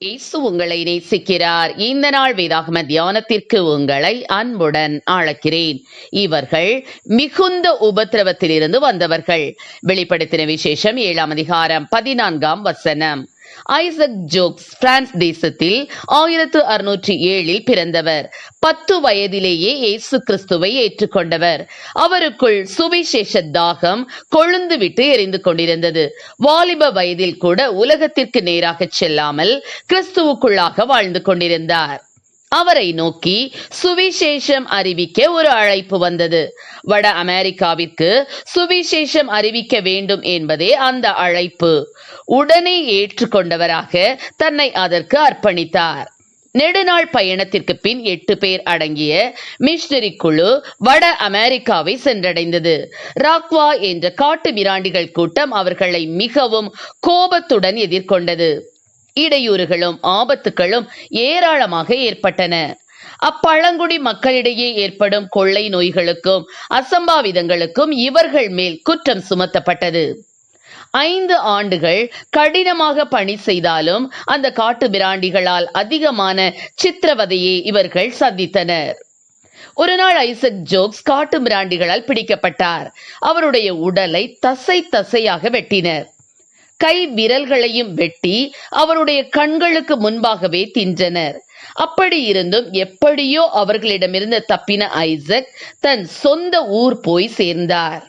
இயேசு உங்களை நேசிக்கிறார். இந்த நாள் வேதாகம தியானத்திற்கு உங்களை அன்புடன் அழைக்கிறேன். இவர்கள் மிகுந்த உபத்திரவத்திலிருந்து வந்தவர்கள். வெளிப்படுத்தின விசேஷம் ஏழாம் அதிகாரம் பதினான்காம் வசனம். ஐசக் ஜோக்ஸ் பிரான்ஸ் தேசத்தில் ஆயிரத்து அறுநூற்றி ஏழில் பிறந்தவர். பத்து வயதிலேயே இயேசு கிறிஸ்துவை ஏற்றுக்கொண்டவர். அவருக்குள் சுவிசேஷ தாகம் கொழுந்து விட்டு எரிந்து கொண்டிருந்தது. வாலிப வயதில் கூட உலகத்திற்கு நேராக செல்லாமல் கிறிஸ்துவுக்குள்ளாக வாழ்ந்து கொண்டிருந்தார். அவரை நோக்கி சுவிசேஷம் அறிவிக்க ஒரு அழைப்பு வந்தது. வட அமெரிக்காவிற்கு சுவிசேஷம் அறிவிக்க வேண்டும் என்பதே அந்த அழைப்பு. உடனே ஏற்றுக்கொண்டவராக தன்னை அதற்கு அர்ப்பணித்தார். நெடுநாள் பயணத்திற்கு பின் எட்டு பேர் அடங்கிய மிஷனரி குழு வட அமெரிக்காவை சென்றடைந்தது. ராக்வா என்ற காட்டு மிராண்டிகள் கூட்டம் அவர்களை மிகவும் கோபத்துடன் எதிர்கொண்டது. இடையூறுகளும் ஆபத்துகளும் ஏராளமாக ஏற்பட்டன. அப்பழங்குடி மக்களிடையே ஏற்படும் கொள்ளை நோய்களுக்கும் அசம்பாவிதங்களுக்கும் இவர்கள் மேல் குற்றம் சுமத்தப்பட்டது. ஐந்து ஆண்டுகள் கடினமாக பணி செய்தாலும் அந்த காட்டு மிராண்டிகளால் அதிகமான சித்திரவதையை இவர்கள் சந்தித்தனர். ஒரு நாள் ஐசக் ஜோக்ஸ் காட்டு மிராண்டிகளால் பிடிக்கப்பட்டார். அவருடைய உடலை தசை தசையாக வெட்டினர். கை விரல்களையும் வெட்டி அவருடைய கண்களுக்கு முன்பாகவே தின்றனர். அப்படி இருந்தும் எப்படியோ அவர்களிடமிருந்து தப்பின ஐசக் தன் சொந்த ஊர் போய் சேர்ந்தார்.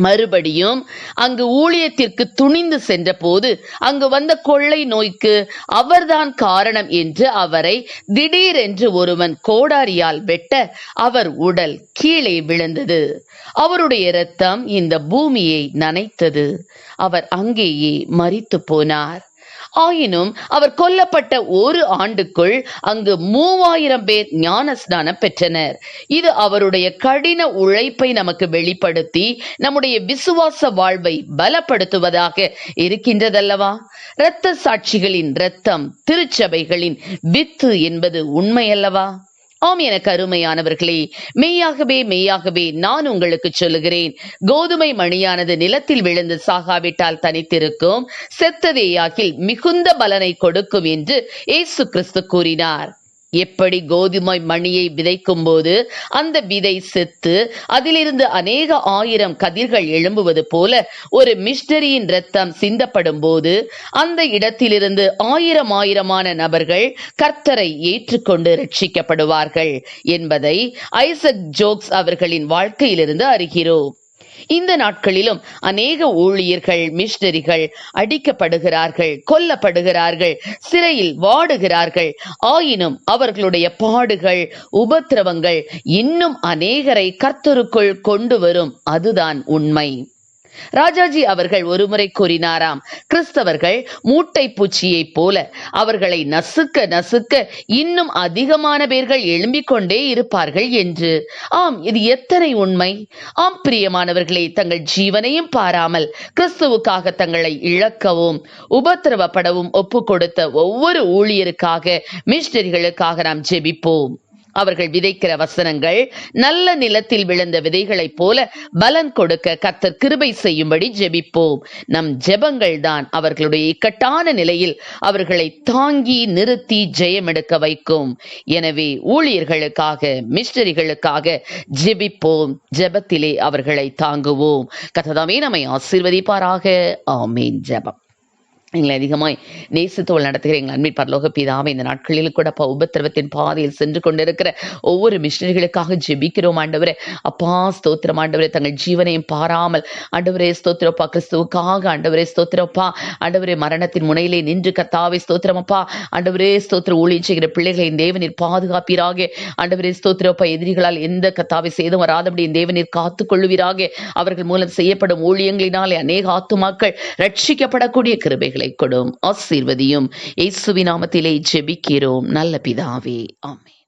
மறுபடியும் அங்கு ஊழியத்திற்கு துணிந்து சென்றபோது அங்கு வந்த கொள்ளை நோய்க்கு அவர்தான் காரணம் என்று அவரை திடீரென்று ஒருவன் கோடாரியால் வெட்ட அவர் உடல் கீழே விழுந்தது. அவருடைய இரத்தம் இந்த பூமியை நனைத்தது. அவர் அங்கேயே மறித்து போனார். ஆயினும் அவர் கொல்லப்பட்ட ஒரு ஆண்டுக்குள் அங்கு மூவாயிரம் பேர் ஞானஸ்நானம் பெற்றனர். இது அவருடைய கடின உழைப்பை நமக்கு வெளிப்படுத்தி நம்முடைய விசுவாச வாழ்வை பலப்படுத்துவதாக இருக்கின்றதல்லவா? இரத்த சாட்சிகளின் இரத்தம் திருச்சபைகளின் வித்து என்பது உண்மையல்லவா? ஆம் எனக்கு அருமையானவர்களே மெய்யாகவே மெய்யாகவே நான் உங்களுக்கு சொல்லுகிறேன். கோதுமை மணியானது நிலத்தில் விழுந்து சாகாவிட்டால் தனித்திருக்கும். செத்ததேயாகில் மிகுந்த பலனை கொடுக்கும் என்று இயேசு கிறிஸ்து கூறினார். எப்படி கோதுமை மணியை விதைக்கும் போது அந்த விதை செத்து அதிலிருந்து அநேக ஆயிரம் கதிர்கள் எழும்புவது போல ஒரு மிஸ்டரியின் ரத்தம் சிந்தப்படும் போது அந்த இடத்திலிருந்து ஆயிரம் ஆயிரமான நபர்கள் கர்த்தரை ஏற்றுக்கொண்டு ரட்சிக்கப்படுவார்கள் என்பதை ஐசக் ஜோக்ஸ் அவர்களின் வாழ்க்கையிலிருந்து அறிகிறோம். இந்த நாட்களிலும் அநேக ஊழியர்கள் மிஷினரிகள் அடிக்கப்படுகிறார்கள் கொல்லப்படுகிறார்கள் சிறையில் வாடுகிறார்கள். ஆயினும் அவர்களுடைய பாடுகள் உபத்திரவங்கள் இன்னும் அநேகரை கர்த்தருக்குள் கொண்டு வரும். அதுதான் உண்மை. ராஜாஜி அவர்கள் ஒருமுறை கூறினாராம் கிறிஸ்தவர்கள் மூட்டை பூச்சியைப் போல அவர்களை நசுக்க நசுக்க இன்னும் அதிகமான பேர்கள் எழும்பிக் கொண்டே இருப்பார்கள் என்று. ஆம் இது எத்தனை உண்மை? ஆம் பிரியமானவர்களே தங்கள் ஜீவனையும் பாராமல் கிறிஸ்துவுக்காக தங்களை இழக்கவும் உபத்திரவப்படவும் ஒப்பு கொடுத்த ஒவ்வொரு ஊழியருக்காக மிஷினரிகளுக்காக நாம் ஜெபிப்போம். அவர்கள் விதைக்கிற வசனங்கள் நல்ல நிலத்தில் விழுந்த விதைகளைப் போல பலன் கொடுக்க கத்தர் கிருபை செய்யும்படி ஜெபிப்போம். நம் ஜெபங்கள் தான் அவர்களுடைய இக்கட்டான நிலையில் அவர்களை தாங்கி நிறுத்தி ஜெயமெடுக்க வைக்கும். எனவே ஊழியர்களுக்காக மிஸ்டரிகளுக்காக ஜெபிப்போம். ஜெபத்திலே அவர்களை தாங்குவோம். கத்ததாமே நம்மை ஆசீர்வதிப்பாராக. ஆமீன். ஜெபம். எங்களை அதிகமாய் நேசத்தோல் நடத்துகிற எங்கள் அன்பின் பரலோக பிதாவை இந்த நாட்களில் கூட அப்பா உபத்திரவத்தின் பாதையில் சென்று கொண்டிருக்கிற ஒவ்வொரு மிஷினரிகளுக்காக ஜெபிக்கிறோம் ஆண்டவரே. அப்பா ஸ்தோத்திரம் ஆண்டவரே. தங்கள் ஜீவனையும் பாராமல் ஆண்டவரே ஸ்தோத்திரப்பா கிறிஸ்துவுக்காக ஆண்டவரே ஸ்தோத்திரப்பா ஆண்டவரே மரணத்தின் முனையிலே நின்று கத்தாவை ஸ்தோத்திரமப்பா ஆண்டவரே ஸ்தோத்திர ஊழியம் செய்கிற பிள்ளைகளை என் தேவனில் பாதுகாப்பீராக. ஆண்டவரே ஸ்தோத்திரப்பா எதிரிகளால் எந்த கத்தாவை சேதம் வராதபடி என் தேவனில் காத்துக் கொள்ளுவீராக அவர்கள் மூலம் செய்யப்படும் ஊழியங்களினாலே அநேக ஆத்துமாக்கள் ரட்சிக்கப்படக்கூடிய கிருபைகள். கொடும் ஆசீர்வதியும். இயேசுவின் நாமத்திலே ஜெபிக்கிறோம். நல்ல பிதாவே ஆமே